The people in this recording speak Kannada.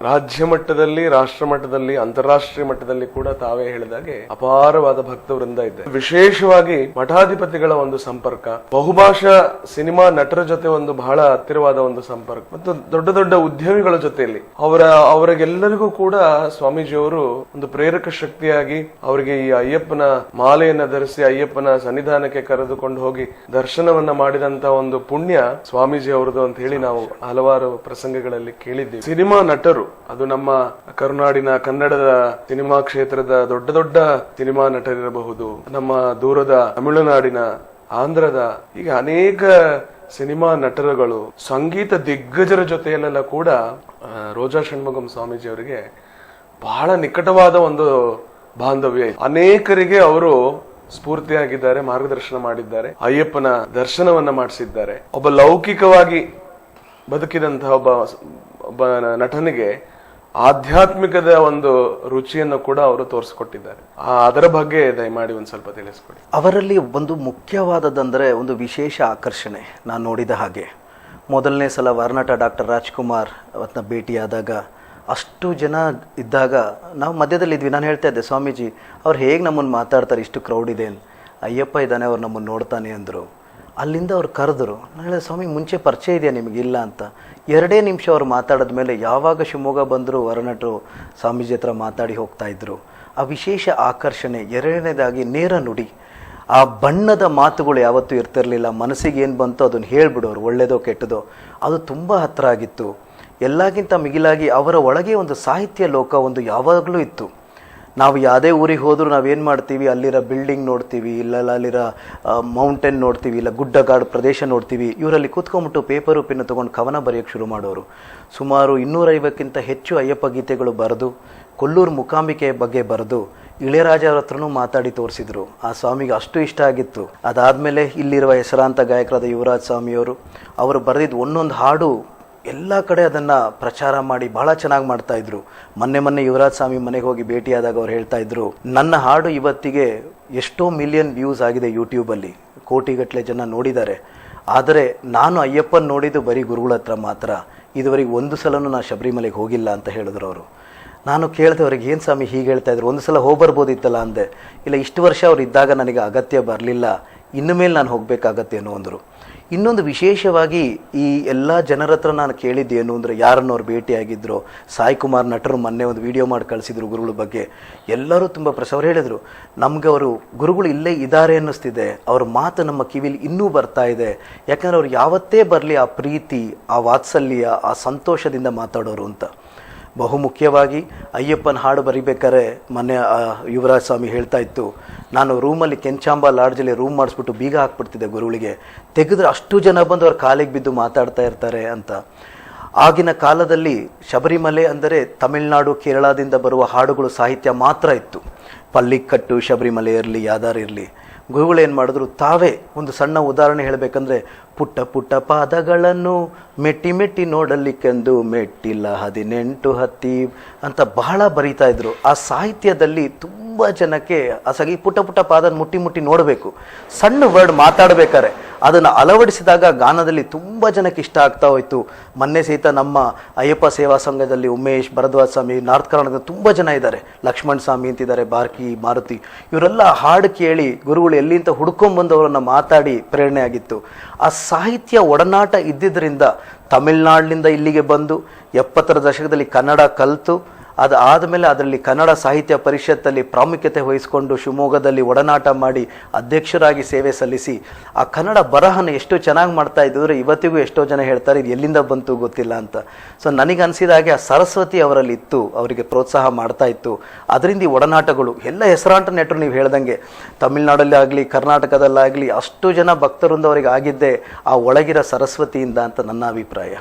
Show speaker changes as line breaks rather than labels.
ರಾಜ್ಯ ಮಟ್ಟದಲ್ಲಿ, ರಾಷ್ಟ್ರ ಮಟ್ಟದಲ್ಲಿ, ಅಂತಾರಾಷ್ಟ್ರೀಯ ಮಟ್ಟದಲ್ಲಿ ಕೂಡ ತಾವೇ ಹೇಳಿದಾಗೆ ಅಪಾರವಾದ ಭಕ್ತ ವೃಂದ ಇದೆ ವಿಶೇಷವಾಗಿ ಮಠಾಧಿಪತಿಗಳ ಒಂದು ಸಂಪರ್ಕ, ಬಹುಭಾಷಾ ಸಿನಿಮಾ ನಟರ ಜೊತೆ ಒಂದು ಬಹಳ ಹತ್ತಿರವಾದ ಒಂದು ಸಂಪರ್ಕ, ಮತ್ತು ದೊಡ್ಡ ದೊಡ್ಡ ಉದ್ಯಮಿಗಳ ಜೊತೆಯಲ್ಲಿ ಅವರ, ಅವರಿಗೆಲ್ಲರಿಗೂ ಕೂಡ ಸ್ವಾಮೀಜಿಯವರು ಒಂದು ಪ್ರೇರಕ ಶಕ್ತಿಯಾಗಿ ಅವರಿಗೆ ಈ ಅಯ್ಯಪ್ಪನ ಮಾಲೆಯನ್ನ ಧರಿಸಿ, ಅಯ್ಯಪ್ಪನ ಸನ್ನಿಧಾನಕ್ಕೆ ಕರೆದುಕೊಂಡು ಹೋಗಿ ದರ್ಶನವನ್ನ ಮಾಡಿದಂತ ಒಂದು ಪುಣ್ಯ ಸ್ವಾಮೀಜಿ ಅವರದು ಅಂತ ಹೇಳಿ ನಾವು ಹಲವಾರು ಪ್ರಸಂಗಗಳಲ್ಲಿ ಕೇಳಿದ್ದೀವಿ. ಸಿನಿಮಾ ನಟರು ಅದು ನಮ್ಮ ಕರುನಾಡಿನ ಕನ್ನಡದ ಸಿನಿಮಾ ಕ್ಷೇತ್ರದ ದೊಡ್ಡ ದೊಡ್ಡ ಸಿನಿಮಾ ನಟರಿರಬಹುದು. ನಮ್ಮ ದೂರದ ತಮಿಳುನಾಡಿನ, ಆಂಧ್ರದ ಈಗ ಅನೇಕ ಸಿನಿಮಾ ನಟರುಗಳು, ಸಂಗೀತ ದಿಗ್ಗಜರ ಜೊತೆಯಲ್ಲೆಲ್ಲ ಕೂಡ ರೋಜಾ ಷಣ್ಮುಗಂ ಸ್ವಾಮೀಜಿ ಅವರಿಗೆ ಬಹಳ ನಿಕಟವಾದ ಒಂದು ಬಾಂಧವ್ಯ ಅನೇಕರಿಗೆ ಅವರು ಸ್ಫೂರ್ತಿಯಾಗಿದ್ದಾರೆ, ಮಾರ್ಗದರ್ಶನ ಮಾಡಿದ್ದಾರೆ, ಅಯ್ಯಪ್ಪನ ದರ್ಶನವನ್ನ ಮಾಡಿಸಿದ್ದಾರೆ. ಒಬ್ಬ ಲೌಕಿಕವಾಗಿ ಬದುಕಿದಂತಹ ಒಬ್ಬ ಒಬ್ಬ ನಟನಿಗೆ ಆಧ್ಯಾತ್ಮಿಕದ ಒಂದು ರುಚಿಯನ್ನು ಕೂಡ ಅವರು ತೋರಿಸಿಕೊಟ್ಟಿದ್ದಾರೆ. ಅದರ ಬಗ್ಗೆ ದಯಮಾಡಿ ಒಂದು ಸ್ವಲ್ಪ ತಿಳಿಸ್ಕೊಡಿ.
ಅವರಲ್ಲಿ ಒಂದು ಮುಖ್ಯವಾದದ್ದಂದರೆ ಒಂದು ವಿಶೇಷ ಆಕರ್ಷಣೆ ನಾನು ನೋಡಿದ ಹಾಗೆ. ಮೊದಲನೇ ಸಲ ವರ್ನಟ ಡಾಕ್ಟರ್ ರಾಜ್ಕುಮಾರ್ ಅವತ್ತನ್ನ ಭೇಟಿಯಾದಾಗ ಅಷ್ಟು ಜನ ಇದ್ದಾಗ, ನಾವು ಮಧ್ಯದಲ್ಲಿದ್ವಿ ನಾನು ಹೇಳ್ತಾ ಇದ್ದೆ, ಸ್ವಾಮೀಜಿ, ಅವ್ರು ಹೇಗೆ ನಮ್ಮನ್ನು ಮಾತಾಡ್ತಾರೆ, ಇಷ್ಟು ಕ್ರೌಡ್ ಇದೆ. ಅಯ್ಯಪ್ಪ ಇದ್ದಾನೆ ಅವ್ರು ನಮ್ಮನ್ನು ನೋಡ್ತಾನೆ ಅಂದರು. ಅಲ್ಲಿಂದ ಅವ್ರು ಕರೆದ್ರು, ನಾನು ಹೇಳಿದೆ, ಸ್ವಾಮಿ, ಮುಂಚೆ ಪರಿಚಯ ಇದೆಯಾ ನಿಮಗಿಲ್ಲ ಅಂತ. ಎರಡೇ ನಿಮಿಷ ಅವ್ರು ಮಾತಾಡಿದ ಮೇಲೆ ಯಾವಾಗ ಶಿವಮೊಗ್ಗ ಬಂದರೂ ವರನಟರು ಸ್ವಾಮೀಜಿ ಹತ್ರ ಮಾತಾಡಿ ಹೋಗ್ತಾ ಇದ್ರು. ಆ ವಿಶೇಷ ಆಕರ್ಷಣೆ, ಎರಡನೇದಾಗಿ ನೇರ ನುಡಿ. ಆ ಬಣ್ಣದ ಮಾತುಗಳು ಯಾವತ್ತೂ ಇರ್ತಿರಲಿಲ್ಲ. ಮನಸ್ಸಿಗೆ ಏನು ಬಂತೋ ಅದನ್ನು ಹೇಳ್ಬಿಡೋರು ಒಳ್ಳೆಯದೋ ಕೆಟ್ಟದೋ. ಅದು ತುಂಬ ಹತ್ತಿರ ಆಗಿತ್ತು. ಎಲ್ಲಕ್ಕಿಂತ ಮಿಗಿಲಾಗಿ ಅವರ ಒಳಗೆ ಒಂದು ಸಾಹಿತ್ಯ ಲೋಕ ಒಂದು ಯಾವಾಗಲೂ ಇತ್ತು. ನಾವು ಯಾವುದೇ ಊರಿಗೆ ಹೋದರೂ ನಾವೇನು ಮಾಡ್ತೀವಿ? ಅಲ್ಲಿರೋ ಬಿಲ್ಡಿಂಗ್ ನೋಡ್ತೀವಿ, ಇಲ್ಲ ಅಲ್ಲಿರೋ ಮೌಂಟೇನ್ ನೋಡ್ತೀವಿ, ಇಲ್ಲ, ಗುಡ್ಡಗಾಡು ಪ್ರದೇಶ ನೋಡ್ತೀವಿ. ಇವರಲ್ಲಿ ಕೂತ್ಕೊಂಡ್ಬಿಟ್ಟು ಪೇಪರು ಪೆನ್ನು ತೊಗೊಂಡು ಕವನ ಬರೆಯೋಕ್ಕೆ ಶುರು ಮಾಡೋರು. ಸುಮಾರು ಇನ್ನೂರೈವಕ್ಕಿಂತ ಹೆಚ್ಚು ಅಯ್ಯಪ್ಪ ಗೀತೆಗಳು ಬರೆದು, ಕೊಲ್ಲೂರು ಮುಕಾಂಬಿಕೆ ಬಗ್ಗೆ ಬರೆದು ಇಳೆಯರಾಜ ಅವ್ರ ಹತ್ರನೂ ಮಾತಾಡಿ ತೋರಿಸಿದ್ರು. ಆ ಸ್ವಾಮಿಗೆ ಅಷ್ಟು ಇಷ್ಟ ಆಗಿತ್ತು. ಅದಾದಮೇಲೆ ಇಲ್ಲಿರುವ ಹೆಸರಾಂತ ಗಾಯಕರಾದ ಯುವರಾಜ್ ಸ್ವಾಮಿಯವರು, ಅವರು ಬರೆದಿದ್ದು ಒಂದೊಂದು ಹಾಡು ಎಲ್ಲ ಕಡೆ ಅದನ್ನು ಪ್ರಚಾರ ಮಾಡಿ ಬಹಳ ಚೆನ್ನಾಗಿ ಮಾಡ್ತಾ ಇದ್ರು. ಮೊನ್ನೆ ಮೊನ್ನೆ ಯುವರಾಜ್ ಸ್ವಾಮಿ ಮನೆಗೆ ಹೋಗಿ ಭೇಟಿಯಾದಾಗ ಅವ್ರು ಹೇಳ್ತಾ ಇದ್ರು, ನನ್ನ ಹಾಡು ಇವತ್ತಿಗೆ ಎಷ್ಟೋ ಮಿಲಿಯನ್ ವ್ಯೂಸ್ ಆಗಿದೆ ಯೂಟ್ಯೂಬಲ್ಲಿ ಕೋಟಿಗಟ್ಟಲೆ ಜನ ನೋಡಿದ್ದಾರೆ. ಆದರೆ ನಾನು ಅಯ್ಯಪ್ಪನ ನೋಡಿದ್ದು ಬರೀ ಗುರುಗಳ ಹತ್ರ ಮಾತ್ರ. ಇದುವರೆಗೆ ಒಂದು ಸಲನೂ ನಾನು ಶಬರಿಮಲೆಗೆ ಹೋಗಿಲ್ಲ, ಅಂತ ಹೇಳಿದ್ರು ಅವರು. ನಾನು ಕೇಳಿದೆ, ಅವ್ರಿಗೆ ಏನು ಸ್ವಾಮಿ ಹೀಗೆ ಹೇಳ್ತಾ ಇದ್ರು? ಒಂದು ಸಲ ಹೋಗಿ ಬರ್ಬೋದಿತ್ತಲ್ಲ ಅಂದೆ. ಇಲ್ಲ, ಇಷ್ಟು ವರ್ಷ ಅವ್ರು ಇದ್ದಾಗ ನನಗೆ ಅಗತ್ಯ ಬರಲಿಲ್ಲ. ಇನ್ನು ಮೇಲೆ ನಾನು ಹೋಗಬೇಕಾಗತ್ತೆ ಅನ್ನೋ ಅಂದರು ಇನ್ನೊಂದು ವಿಶೇಷವಾಗಿ ಈ ಎಲ್ಲ ಜನರ ಹತ್ರ ನಾನು ಕೇಳಿದ್ದೇನು ಅಂದರೆ ಯಾರನ್ನು ಅವ್ರು ಭೇಟಿಯಾಗಿದ್ದರು ಸಾಯಿ ಕುಮಾರ್ ನಟರು ಮೊನ್ನೆ ಒಂದು ವಿಡಿಯೋ ಮಾಡಿ ಕಳಿಸಿದ್ರು ಗುರುಗಳ ಬಗ್ಗೆ. ಎಲ್ಲರೂ ತುಂಬ ಪ್ರಸವರು ಅವ್ರು ಹೇಳಿದರು, ನಮಗೆ ಅವರು ಗುರುಗಳು ಇಲ್ಲೇ ಇದ್ದಾರೆ ಅನ್ನಿಸ್ತಿದೆ, ಅವ್ರ ಮಾತು ನಮ್ಮ ಕಿವಿಲಿ ಇನ್ನೂ ಬರ್ತಾ ಇದೆ. ಯಾಕಂದರೆ ಅವ್ರು ಯಾವತ್ತೇ ಬರಲಿ ಆ ಪ್ರೀತಿ, ಆ ವಾತ್ಸಲ್ಯ, ಆ ಸಂತೋಷದಿಂದ ಮಾತಾಡೋರು ಅಂತ. ಬಹುಮುಖ್ಯವಾಗಿ ಅಯ್ಯಪ್ಪನ ಹಾಡು ಬರಿಬೇಕಾದ್ರೆ ಮೊನ್ನೆ ಯುವರಾಜ ಸ್ವಾಮಿ ಹೇಳ್ತಾ ಇತ್ತು, ನಾನು ರೂಮಲ್ಲಿ ಕೆಂಚಾಂಬ ಲಾಡ್ಜಲ್ಲಿ ರೂಮ್ ಮಾಡಿಸ್ಬಿಟ್ಟು ಬೀಗ ಹಾಕ್ಬಿಡ್ತಿದ್ದೆ ಗುರುಗಳಿಗೆ ತೆಗೆದ್ರೆ ಅಷ್ಟು ಜನ ಬಂದು ಅವ್ರ ಕಾಲಿಗೆ ಬಿದ್ದು ಮಾತಾಡ್ತಾ ಇರ್ತಾರೆ ಅಂತ. ಆಗಿನ ಕಾಲದಲ್ಲಿ ಶಬರಿಮಲೆ ಅಂದರೆ ತಮಿಳುನಾಡು, ಕೇರಳದಿಂದ ಬರುವ ಹಾಡುಗಳು ಸಾಹಿತ್ಯ ಮಾತ್ರ ಇತ್ತು. ಪಲ್ಲಿಕಟ್ಟು ಶಬರಿಮಲೆ ಇರಲಿ, ಯಾದಾರ್ ಇರಲಿ. ಗುರುಗಳು ಏನು ಮಾಡಿದ್ರು? ತಾವೇ ಒಂದು ಸಣ್ಣ ಉದಾಹರಣೆ ಹೇಳಬೇಕಂದ್ರೆ ಪುಟ್ಟ ಪುಟ್ಟ ಪಾದಗಳನ್ನು ಮೆಟ್ಟಿ ಮೆಟ್ಟಿ ನೋಡಲಿಕ್ಕೆಂದು ಮೆಟ್ಟಿಲ್ಲ ಹದಿನೆಂಟು ಹತ್ತಿ ಅಂತ ಬಹಳ ಬರೀತಾ ಇದ್ರು. ಆ ಸಾಹಿತ್ಯದಲ್ಲಿ ತುಂಬ ಜನಕ್ಕೆ ಆ ಸಗಿ ಪುಟ್ಟ ಪುಟ್ಟ ಪಾದ ಮುಟ್ಟಿ ಮುಟ್ಟಿ ನೋಡಬೇಕು. ಸಣ್ಣ ವರ್ಡ್ ಮಾತಾಡಬೇಕಾರೆ ಅದನ್ನು ಅಳವಡಿಸಿದಾಗ ಗಾನದಲ್ಲಿ ತುಂಬ ಜನಕ್ಕೆ ಇಷ್ಟ ಆಗ್ತಾ ಹೋಯಿತು. ಮೊನ್ನೆ ಸಹಿತ ನಮ್ಮ ಅಯ್ಯಪ್ಪ ಸೇವಾ ಸಂಘದಲ್ಲಿ ಉಮೇಶ್, ಭರದ್ವಾಜ್ ಸ್ವಾಮಿ, ನಾರ್ತ್ ಕರ್ನಾಟಕದ ತುಂಬ ಜನ ಇದ್ದಾರೆ. ಲಕ್ಷ್ಮಣ್ ಸ್ವಾಮಿ ಅಂತಿದ್ದಾರೆ ಬಾರ್ಕಿ ಮಾರುತಿ. ಇವರೆಲ್ಲ ಹಾಡು ಕೇಳಿ ಗುರುಗಳು ಎಲ್ಲಿಂದ ಹುಡ್ಕೊಂಡ್ಬಂದು ಅವರನ್ನು ಮಾತಾಡಿ ಪ್ರೇರಣೆ ಆಗಿತ್ತು. ಆ ಸಾಹಿತ್ಯ ಒಡನಾಟ ಇದ್ದಿದ್ದರಿಂದ ತಮಿಳ್ನಾಡಿನಿಂದ ಇಲ್ಲಿಗೆ ಬಂದು ಎಪ್ಪತ್ತರ ದಶಕದಲ್ಲಿ ಕನ್ನಡ ಕಲಿತು ಅದು ಆದಮೇಲೆ ಅದರಲ್ಲಿ ಕನ್ನಡ ಸಾಹಿತ್ಯ ಪರಿಷತ್ತಲ್ಲಿ ಪ್ರಾಮುಖ್ಯತೆ ವಹಿಸಿಕೊಂಡು ಶಿವಮೊಗ್ಗದಲ್ಲಿ ಒಡನಾಟ ಮಾಡಿ ಅಧ್ಯಕ್ಷರಾಗಿ ಸೇವೆ ಸಲ್ಲಿಸಿ, ಆ ಕನ್ನಡ ಬರಹನ ಎಷ್ಟು ಚೆನ್ನಾಗಿ ಮಾಡ್ತಾ ಇದ್ದರೆ ಇವತ್ತಿಗೂ ಎಷ್ಟೋ ಜನ ಹೇಳ್ತಾರೆ, ಇದು ಎಲ್ಲಿಂದ ಬಂತು ಗೊತ್ತಿಲ್ಲ ಅಂತ. ಸೊ ನನಗೆ ಅನಿಸಿದ ಹಾಗೆ ಆ ಸರಸ್ವತಿ ಅವರಲ್ಲಿ ಇತ್ತು, ಅವರಿಗೆ ಪ್ರೋತ್ಸಾಹ ಮಾಡ್ತಾ ಇತ್ತು. ಅದರಿಂದ ಈ ಒಡನಾಟಗಳು, ಎಲ್ಲ ಹೆಸರಾಂಟ ನೆಟ್ಟರು ನೀವು ಹೇಳ್ದಂಗೆ, ತಮಿಳ್ನಾಡಲ್ಲಿ ಆಗಲಿ, ಕರ್ನಾಟಕದಲ್ಲಾಗಲಿ, ಅಷ್ಟು ಜನ ಭಕ್ತರಿಂದ ಅವರಿಗೆ ಆಗಿದ್ದೇ ಆ ಒಳಗಿರೋ ಸರಸ್ವತಿಯಿಂದ ಅಂತ ನನ್ನ ಅಭಿಪ್ರಾಯ.